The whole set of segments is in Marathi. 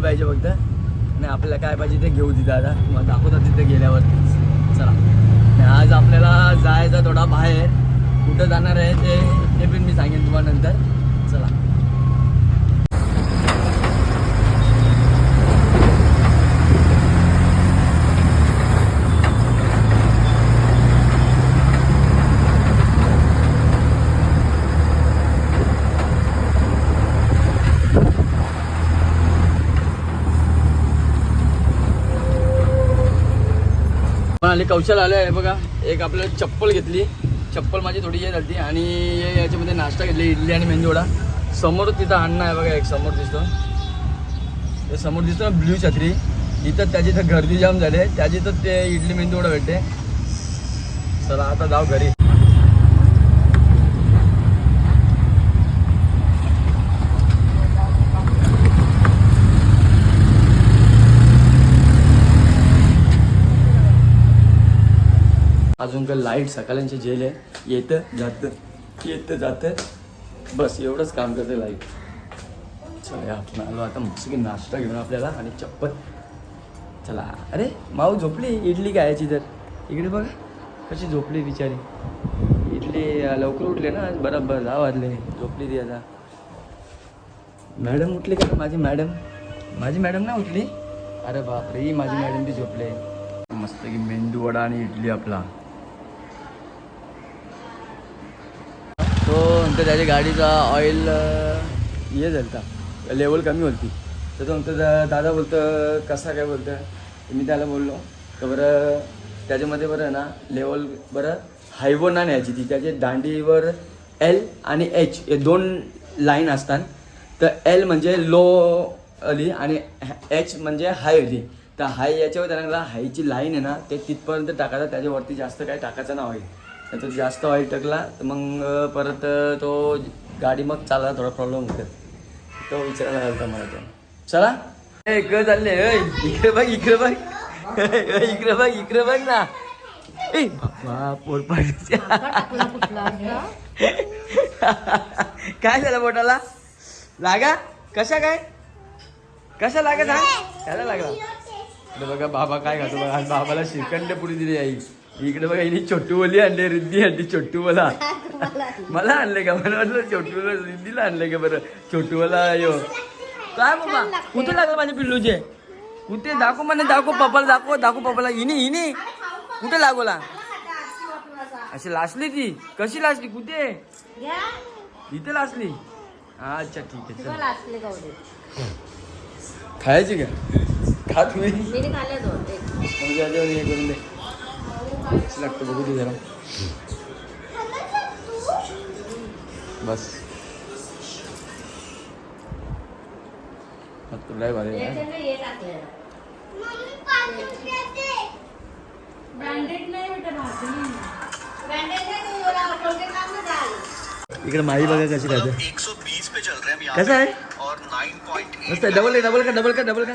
माईला पाहिजे फक्त? आणि आपल्याला काय पाहिजे ते घेऊ तिथं आता. मग दाखवतात तिथे गेल्यावरती चला. आज आपल्याला जायचं थोडा बाहेर. कुठं जाणार आहे ते ते पण मी सांगेन तुम्हाला नंतर चला पण आले कौशल आले आहे बघा. एक आपल्याला चप्पल घेतली. चप्पल माझी थोडी हे झाली आणि याच्यामध्ये नाश्ता घेतली इडली आणि मेंदूवडा. समोर तिथं अन्न आहे बघा एक समोर दिसतो. ते समोर दिसतो ना ब्ल्यू छत्री. इथं त्याची तर गर्दी जाम झाली त्याची तर ते इडली मेंदूवडा भेटते. चला आता जाऊ घरी. अजून लाइट सकाळ्यांचे झेल आहे. येतं जातं येतं जातं. बस एवढंच काम करते लाइट. चला आपण आलो आता मस्त की नाश्ता घेऊन आपल्याला आणि चप्पल. चला अरे माऊ झोपली? इडली खायची तर. इकडे बघा कशी झोपली बिचारी. इडली लवकर उठले ना आज बरोबर दहा वाजले. झोपली ती आता. मॅडम उठली का माझी मॅडम? माझी मॅडम ना उठली? अरे बापरे ही माझी मॅडम बी झोपले. मस्त की मेंदू वडा आणि इडली आपला. तो नंतर त्याच्या गाडीचा ऑइल हे झालता. लेवल कमी होती. तर तो नंतर दा- दादा बोलतं कसा काय बोलतं मी त्याला बोललो तर बरं त्याच्यामध्ये बरं आहे ना लेवल बरं हायवो ना न्यायची ती. त्याच्या दांडीवर एल आणि एच हे दोन लाईन असतात. तर एल म्हणजे लो आली आणि एच म्हणजे हाय अली. तर हाय याच्यावर त्याला हायची लाईन आहे ना ते तिथपर्यंत टाकायचं. त्याच्यावरती जास्त काय टाकायचं ना होईल तर तो जास्त ऑइल टाकला तर मग परत तो गाडी मग चालायला थोडा प्रॉब्लेम होतो. तो विचारायला घालता मला तो. चला. इकडे चालले इकडे बघ इकडे बघ. इकडे बघ इकडे बघ ना. ए बाबा पोरपाडीच्या काय झालं बोटाला लागा. कशा काय? कशा लागा सांग त्याला लागला? बघा बाबा काय खातो बघा. बाबाला श्रीखंड पुरी दिली आई. इकडे बघा हिने छोटू बोली आणली रिद्धी आणली छोटू मला मला आणले का मला वाटलं छोटू रिद्धीला आणले का बरं छोटू मला यो काय बाबा कुठे लागलं माझ्या पिल्लूचे कुठे दाखव म्हणे दाखव पप्पाला दाखव दाखव पप्पाला हिने हिने कुठे लागवला अशी लासली ती कशी लासली कुठे इथे लासली अच्छा ठीक आहे. खायची का खा तुम्ही करून दे लागतं बघू दे जरा बस मग तुला लय भारी. इकडे माई बघा कशी राहते. 120 पे चल रहे हैं हम यहाँ कसं आहे पे और 9.8 मस्त डबल आहे डबल का डबल का डबल का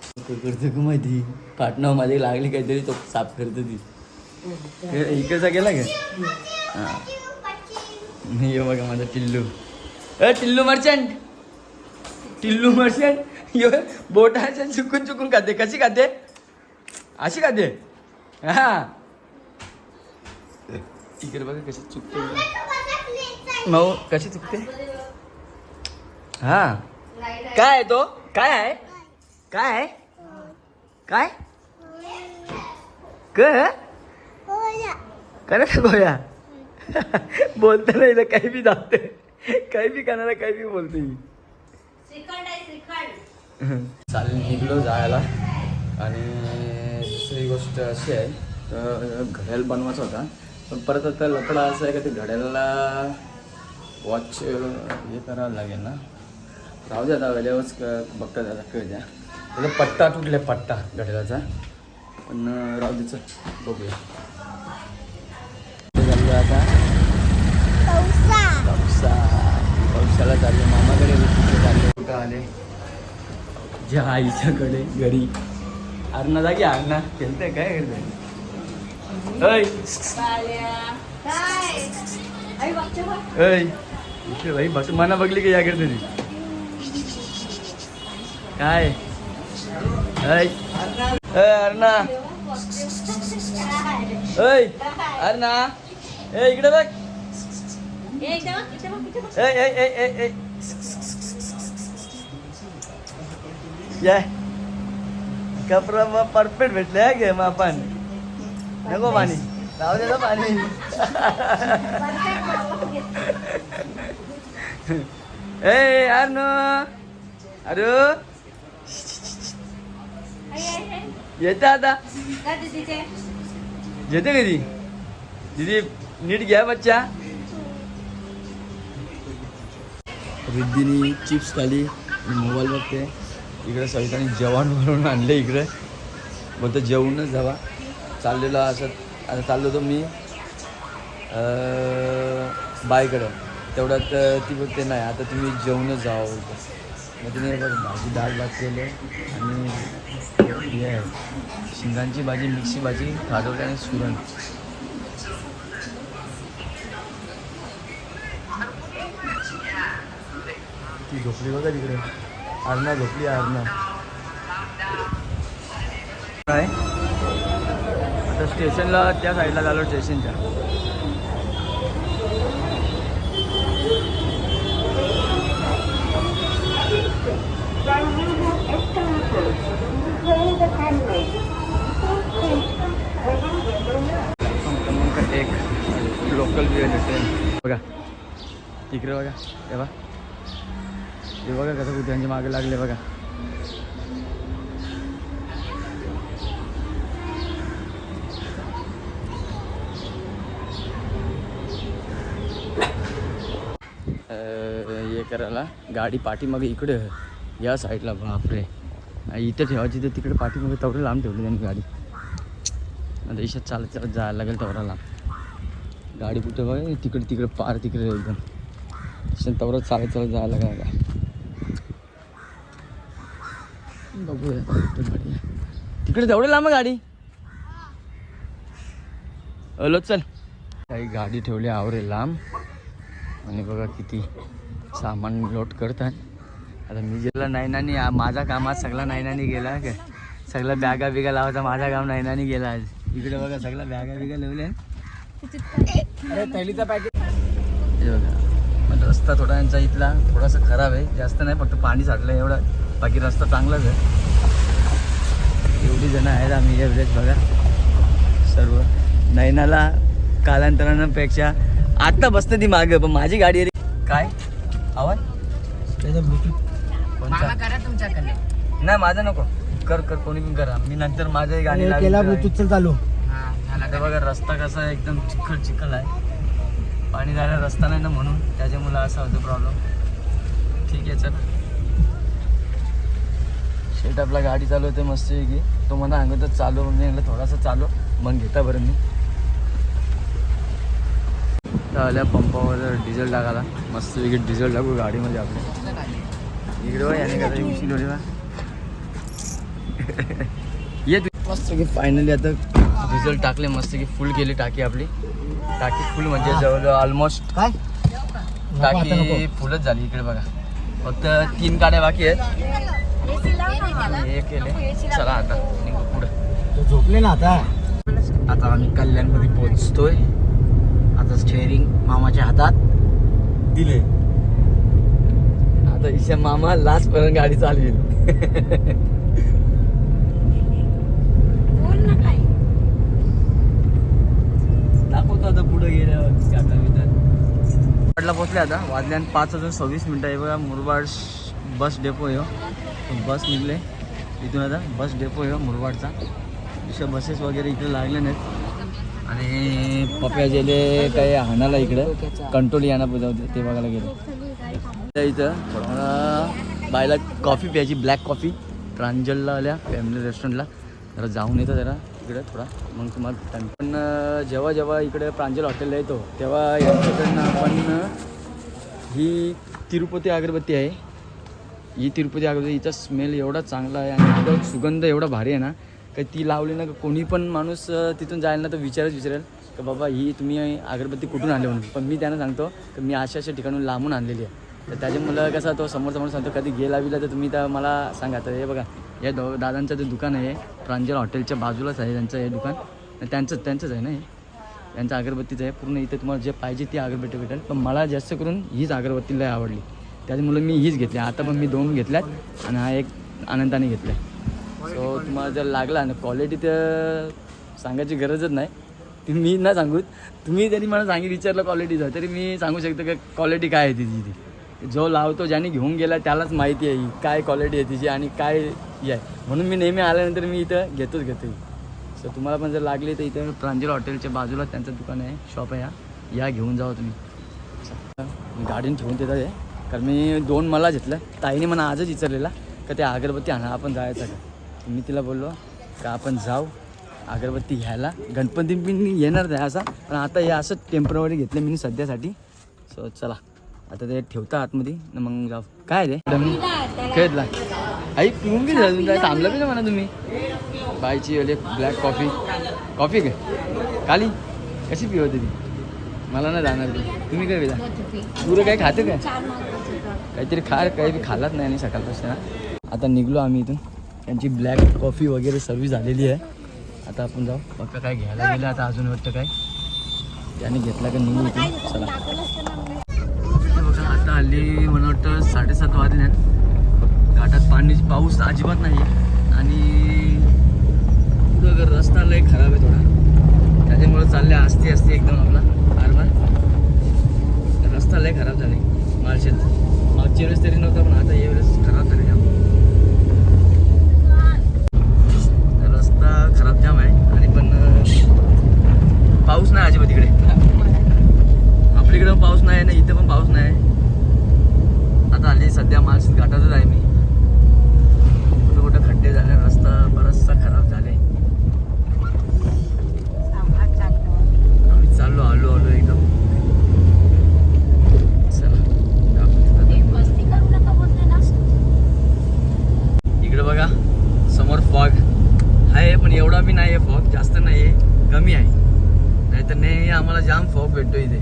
करतो का माहिती? पाटणं माझी लागली काहीतरी तो साफ करतो ती. हे इकडचा गेला का? हा. हे बघा माझा टिल्लू. ए टिल्लू मर्चंट! टिल्लू मर्चंट! यो बोटाच्या चुकून चुकून खाते. कशी खाते? अशी खाते? हा. इकडे बघा कशी चुकते. मऊ कशी चुकते? हा. काय आहे तो? काय आहे? काय आहे? काय? क? करा गोया बोलता नाही ना काही बी दाबते काही बी कानाला काही बी बोलते. चालेल निघलो जायला. आणि दुसरी गोष्ट अशी आहे तर घड्याल बनवायचा होता. पण परत आता लकडा असं आहे का ते घड्याला वॉच हे करावं लागेल ना? राहू द्या आता वेळेवरच क- बघता दादा कळ द्या. त्याचा पट्टा तुटले पट्टा घड्याळाचा. पण राहू दे चल बघूया. चाललो आता. पावसा पावसाला चाललो मामाकडे तिथे चाललो कुठं आले? ज्या आईच्याकडे घरी. अण्णा जागी अण्णा खेळतंय काय करतंय भाई बस मना बघली की या करते काय? ऐ ऐ अण्णा ऐ अण्णा ए इकडे बघ. ए ए ए या. कपडा मग परफेक्ट भेटले आहे गे मग आपण. नको पाणी. राहू दे पाणी. ए यार नो अरे येते आता. येते कधी? दीदी नीट घ्या बच्चा. रिद्धीनी चिप्स खाली मोबाईल बघते. इकडे सविताने जेवण भरून आणले इकडे. बोलतो जेवूनच जावा. चाललेलो असं आता चाललो होतो मी बायकडं तेवढ्यात ती बोलते नाही आता तुम्ही जेवूनच जावा. बोलतो. मग तिने बघ भाजी डाळ भात केले आणि हे आहे, शिंगांची भाजी मिक्सी भाजी खादवली आणि सुरण. ती झोपली बघा तिकडे. अर्ना झोपली अर्ना काय? आता स्टेशनला त्या साईडला झालो स्टेशनच्या. क्रमांक लोकल ट्रेन बघा. तिकडे बघा. हे बघा. हे बघा कसं कुत्र्यांच्या मागे लागले बघा. हे करायला गाडी पाठीमागे इकडे. या साईडला बापरे. इथं ठेवायची तर तिकडे पाठीमागे तेवढं लांब ठेवली त्यांनी गाडी. आता इशात चालत चालत जायला लागेल तेवढा लांब गाडी कुठे काय तिकडे तिकडे पार तिकडे एकदम. शंतावर चालत चालत जायला काय काय बघूया गाडी तिकडे तेवढे लांब गाडी? हॅलो चल. काही गाडी ठेवली आवरे लांब. आणि बघा किती सामान लोट करत आहे आता मी गेला नाही नानी माझा काम आज सगळा नानी गेला. काय सगळा बॅगा बिगा लावायचा माझा काम नायनानी गेला आज. इकडे बघा सगळा बॅगा बिगा लावल्या. अरे थैलीचा पॅकेट हे बघा. पण रस्ता थोडा यांचा इथला थोडासा खराब आहे. जास्त नाही फक्त पाणी साठलं एवढं. बाकी रस्ता चांगलाच आहे. एवढी जण आहेत आम्ही एवढेच बघा. सर्व. नैनाला कालांतरापेक्षा आत्ता बसतं ती मागं पण माझी गाडी. काय? आवाज? त्याचा ब्लूटूथ कोणता? करा तुमच्याकडे नाही माझं नको. कर कर. कोणी पण करा. मी नंतर माझ्या गाडी केला चालू. हा. आता बघा रस्ता कसा आहे एकदम चिखल चिखल आहे. पाणी जायला रस्ता नाही ना म्हणून त्याच्यामुळे असा होतो प्रॉब्लेम ठीक आहे चल. शेट आपला गाडी चालवते मस्त की तो मला सांगतो चालू. मी म्हणलं थोडासा चालू. मग घेता बरं मी. आल्या पंपावर डिझेल टाकायला. मस्त वेगळी डिझेल टाकू गाडीमध्ये आपल्या इकडे बघ याने ये तू. मस्त की फायनली आता डिझेल टाकले मस्त की फुल केली टाकी आपली. टाकी फुल म्हणजे जवळजवळ ऑलमोस्ट काय? टाकी. फुलच झाली इकडे बघा. फक्त तीन गाड्या बाकी आहेत. हे केले. चला आता निघू पुढं. तो झोपले ना आता. आता आम्ही कल्याणमध्ये पोहोचतोय. आता स्टेअरिंग मामाच्या हातात. दिले. आता ईशा मामा लास्ट पर्यंत गाडी चालवेल दाखवतो आता पुढे गेल्यावर काका मित्रात पोचले आता. वाजल्यान पाच वाजून सव्वीस मिनिटं आहे बघा. मुरबाड बस डेपो आहे हो. बस निघले. इथून आता बस डेपो आहे हो, मुरबाडचा. दुसऱ्या बसेस वगैरे इकडे लागले नाहीत. आणि पप्या गेले काही हाणाला इकडे. कंट्रोल याना होते ते बघायला गेले. त्या इथं बायला कॉफी प्यायची ब्लॅक कॉफी प्रांजलला आल्या फॅमिली रेस्टॉरंटला जरा जाऊन येतं जरा. इकडे थोडा. मग तुम्हाला टाइम पण जेव्हा जेव्हा इकडे प्रांजल हॉटेलला येतो तेव्हा यांच्याकडनं आपण ही तिरुपती अगरबत्ती आहे. ही तिरुपती अगरबत्ती हिचा स्मेल एवढा चांगला आहे आणि तिचा सुगंध एवढा भारी आहे ना का ती लावली ना का कोणी पण माणूस तिथून जायला ना तर विचारच विचारेल का बाबा ही तुम्ही अगरबत्ती कुठून आणली म्हणून. पण मी त्यांना सांगतो की मी अशा अशा ठिकाणून लांबून आणलेली आहे. तर त्याच्यामुळं कसं तो समोर समोर सांगतो कधी गेला बिला तर तुम्ही तर मला सांगा. तर हे बघा या दो दादांचं जे दुकान आहे प्रांजल हॉटेलच्या बाजूलाच आहे त्यांचं हे दुकान. त्यांचं त्यांचंच आहे ना हे? त्यांचं अगरबत्तीचं आहे. पूर्ण इथे तुम्हाला जे पाहिजे ती अगरबत्ती भेटेल. पण मला जास्त करून हीच अगरबत्ती लय आवडली. त्याच्यामुळे मी हीच घेतली. आता पण मी दोन घेतल्यात आणि हा एक आनंदाने घेतला सो तुम्हाला जर लागला ना क्वालिटी तर सांगायची गरजच नाही. ती मी ना सांगू तुम्ही जरी मला सांगी विचारलं क्वालिटीचं तरी मी सांगू शकतो की क्वालिटी काय आहे तिची ती. जो लावतो ज्याने घेऊन गेला त्यालाच माहिती आहे काय क्वालिटी आहे तिची आणि काय हे आहे. म्हणून मी नेहमी आल्यानंतर मी इथं घेतोच घेतो सो तुम्हाला पण जर लागली तर इथं प्रांजल हॉटेलच्या बाजूला त्यांचं दुकान आहे शॉप आहे या या घेऊन जावा तुम्ही. गाडीने ठेवून देतात हे. कारण मी दोन मला घेतलं. ताईने मला आजच विचारलेला का ते अगरबत्ती आणा आपण जायचं का? मी तिला बोललो का आपण जाऊ अगरबत्ती घ्यायला. गणपती पण येणार नाही असा पण आता हे असं टेंपररी घेतलं मी सध्यासाठी. सो चला. आता ते ठेवता आतमध्ये. न मग जाऊ. काय रे? खेळतला आई पिऊन बी झालं तुमचा. थांबलं बी ना म्हणा तुम्ही. बायची वाले ब्लॅक कॉफी कॉफी काय काली कशी पिवते ती? मला नाही जाणार ती. तुम्ही काय पिता? पुरं काय खाते काय? काहीतरी खा काही बी खाल्लाच नाही आणि सकाळपासून आता निघलो आम्ही इथून. त्यांची ब्लॅक कॉफी वगैरे सर्व्हिस झालेली आहे. आता आपण जाऊ. फक्त काय घ्यायला गेलं. आता अजून वाटतं काय? त्याने घेतला का निघू चला. हल्ली मला वाटतं साडेसात वाजले घाटात पाणी पाऊस अजिबात नाही आणि पुढं रस्ता लय खराब आहे थोडा. त्याच्यामुळे चालले असते असते एकदम आपला कारभार. रस्ता लय खराब झाले माळशेत मागच्या वेळेस तरी नव्हता पण आता यावेळेस खराब झाले जाम रस्ता खराब जाम आहे आणि पण अं, पाऊस नाही अजिबात इकडे आपल्याकडे पण पाऊस नाही ना इथे पण पाऊस नाही आता हल्ली सध्या माळशेत घाटातच आहे मी कुठं कुठं खड्डे झाले रस्ता बराचसा खराब झाले आम्ही चाललो आलो आलो एकदम चला दाखवतो तिथं. इकडे बघा. समोर फॉग आहे पण एवढा बी नाही आहे फॉग जास्त नाही आहे कमी आहे. नाहीतर नाही आम्हाला जाम फॉग भेटतो इथे.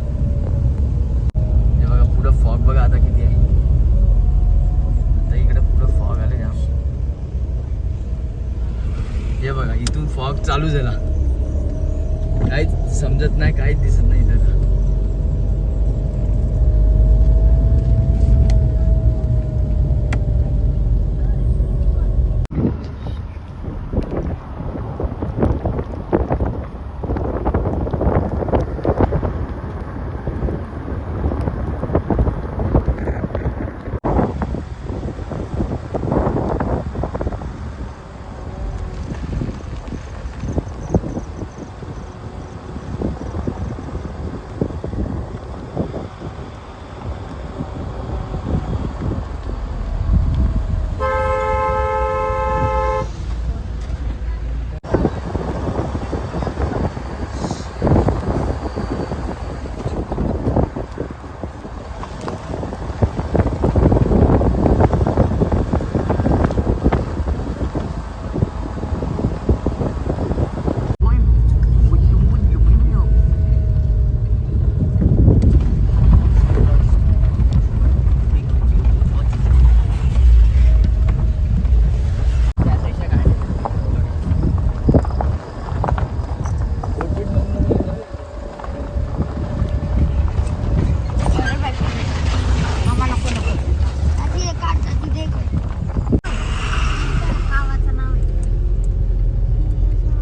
हे बघा पुढं फॉग बघा आता किती आहे. आता इकडे पुढं फॉग आले जाम. हे बघा इथून फॉग चालू झाला. काहीच समजत नाही काहीच दिसत नाही इथं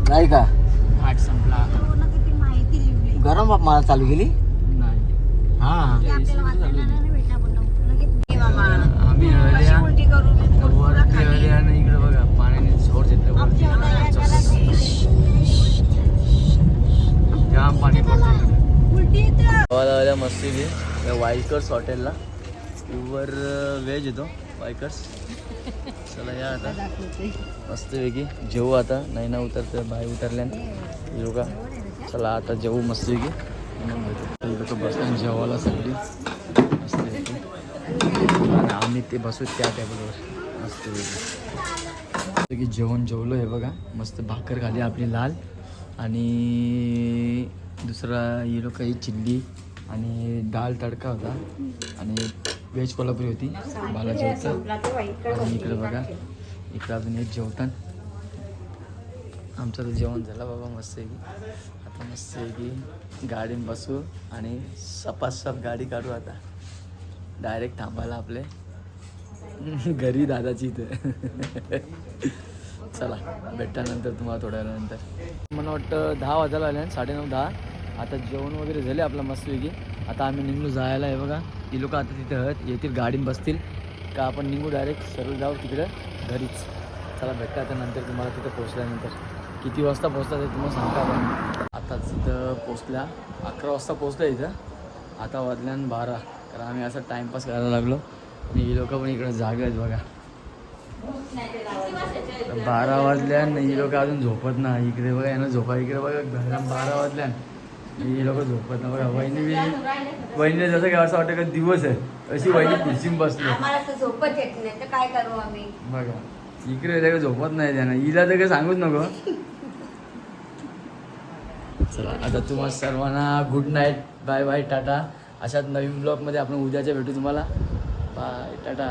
नाही का घाट संपला गरम मला चालू केली? नाही. हा. आम्ही. आले आणि इकडे बघा पाण्याने घेतलं जाम पाणी पडतं मस्ती त्या वाईकर्स हॉटेलला प्युअर व्हेज येतो वाईकर्स चला या आता. दाखवते. मस्तपैकी जेवू आता. नाही ना उतरतं बाहेर उतरल्यान. का? चला आता जेवू मस्तपैकी मग भेटू. इकडं जेवायला सगळी असते आणि आम्ही ते बसू त्या टेबलवर असते की जेवण जेवलो हे बघा. मस्त भाकर खाली आपली लाल आणि दुसरा ही लोक ही चिल्ली आणि डाळ तडका होता. आणि व्हेज कोल्हापुरी होती. बालाजी होतं आणि इकडे बघा. इकडं अजून एक जेवतान. आमचं तर जेवण झालं बाबा मस्त आहे की. आता मस्त आहे की गाडीत बसू आणि सपासप गाडी काढू आता. डायरेक्ट थांबायला आपले. घरी दादाची इथे. चला भेटल्यानंतर तुम्हाला थोड्या वेळानंतर. मला वाटतं दहा वाजायला आले साडेनऊ दहा. आता जेवण वगैरे झाले आपलं मस्तपैकी आता आम्ही निघू जायला आहे बघा. ही लोक आता तिथे आहेत येतील गाडीत बसतील. का आपण निघू डायरेक्ट सर्व जाऊ तिकडे घरीच. चला भेटता आता नंतर तुम्हाला तिथं पोहोचल्यानंतर. किती वाजता पोहोचता ते तुम्हाला सांगता आपण आताच तिथं पोचल्या अकरा वाजता पोचलं इथं. आता वाजल्यान बारा. कारण आम्ही असं टाईमपास करायला लागलो. आणि ही लोक पण इकडे जागा आहेत बघा. बारा वाजल्यान ही लोक अजून झोपत नाही. इकडे बघा यांना झोपा. इकडे बघा घरा बारा वाजल्यान. ही लोक झोपत नाही. बघा वहिनी बी वहिनीला जसं काय असं वाटतं का दिवस आहे. अशी वहिनी खुर्चीन बसली झोपच येत नाही. तर काय करू आम्ही? बघा इकडे झोपत नाही त्यांना. हिला तर काही सांगूच नको. चला आता तुम्हा सर्वांना good night bye bye tata. अशाच नवीन ब्लॉगमध्ये आपण उद्याच्या भेटू तुम्हाला. Bye tata.